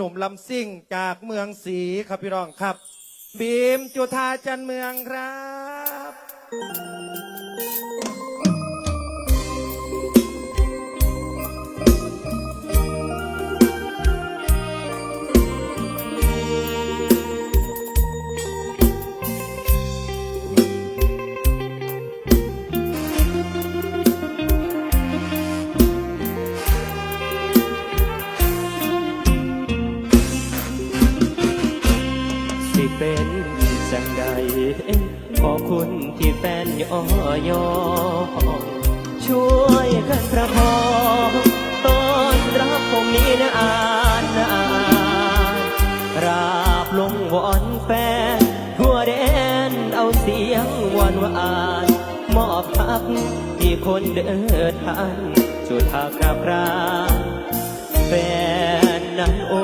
หนุ่มลำซิ่งจากเมืองศรีครับพี่รองครับ บีมจุธาจันเมืองครับ จังใดขอบคุณที่แฟนยอยอช่วยกันประคองต้อนรับผมนี้นะอานนานราบลงวอนแฟนทั่วแดนเอาเสียงหวานหวานมอบพักที่คนเดินทางจุดทากราบรานแฟนนั้นโอ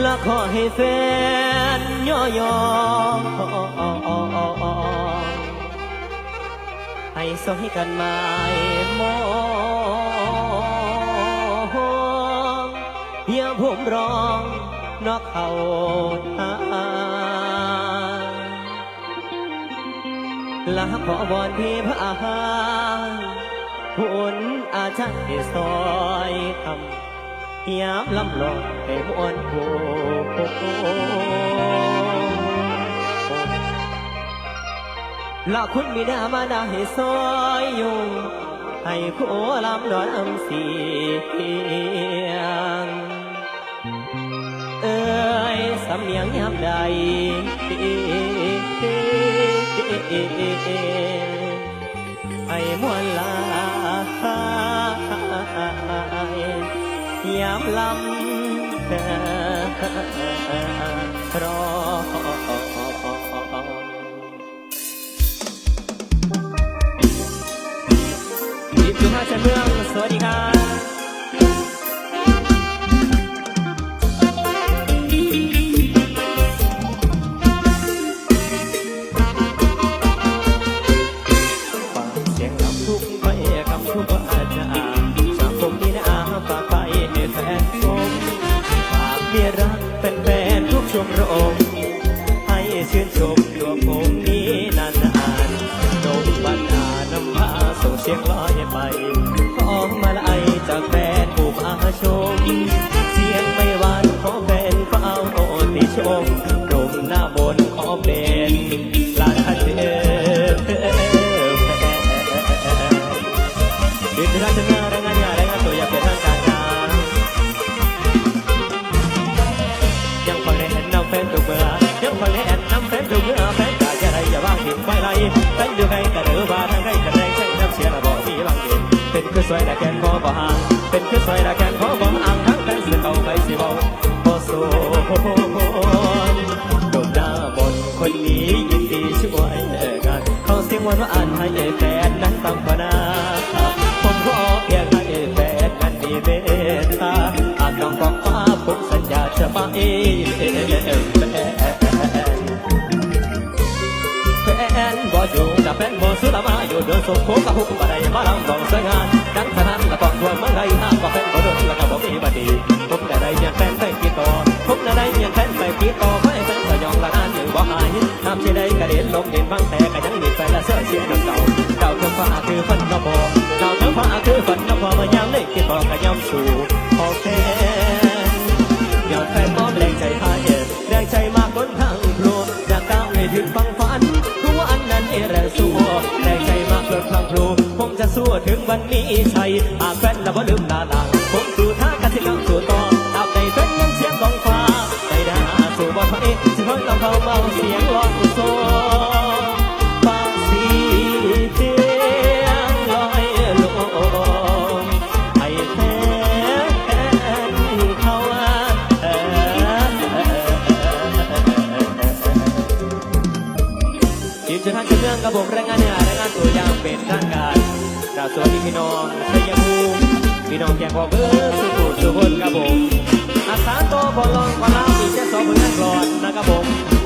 และขอให้แฟนย่อยอให้สอยกันหมายมองอย่าผมร้องนอกเขาทางลาขอบอนที่พระอาหุนอาจารย์ที่ซอยทำ ยามลำลองให้มวนผูลาคุณมีนามานาให้ซอยอยู่ให้คู่ลำดอนอำเสียง เอ้ยสำเนียงยามใดให้มวลลา ยามลำรอ ชมรมให้ชื่นชมดวงผมนี้นานๆดมบันดาลนำพาส่งเสียงลอยไป ขอมาลายจากแฟนผู้พาชม สวยแต่แกนคอบ่ห่างเป็นคือสวยแต่แกนคอบ่ห่างทั้งแฟนสือเก่าไปสิเบาพอสูดมหน้าบนคนนี้ยินดีช่วยงานเขาเสียงวันว่าอ่านให้แฟนนั้นตั้งพนาผมขอเพียงให้แฟนนั้นมีเมตตาอาจต้องบอกว่าผมสัญญาจะไม่แฟ สุดเดินส่งโคกับหุบบันไดมาลำลองสวยงานดังขนาดละก่อนทั่วเมืองไทยห้ามก็แฟนบ่โดนแล้วก็บ่มีบัดดีผมได้ได้ยังแฟนไปกี่ต่อผมได้ได้ยังแฟนไปกี่ต่อไม่แฟนก็ยองละงานอยู่บ่หายน้ำเชได้กระเด็นลงเด่นบางแต่ก็ยังมีแฟนละเสื้อเสียน้ำเก่าเก่าวเท้าฟ้าคือฝันน วันนี้ชัยหากแฟนและบ่ลืมหนาลังผมสู่ท่ากสิกรรมสู่ต่อตาบใดแฟนยังเสียงกองฟ้าใจดาสู่บอลถอยสิคอยต้องเข้าเบาเสียงร้องโซ่ฟ้าสีเสียงลอยลงให้แฟนเขาทีมชาติเมืองกับผมรายงานเนี่ยรายงานตัวอย่างเป็นทางการ กราบสวัสดีพี่น้องชัยภูมิพี่น้องแกงพอเบอร์สุขุสุขนครับผมอาสาโตบอลลองพลาอีกแค่สองผลงานกลอนนะครับผม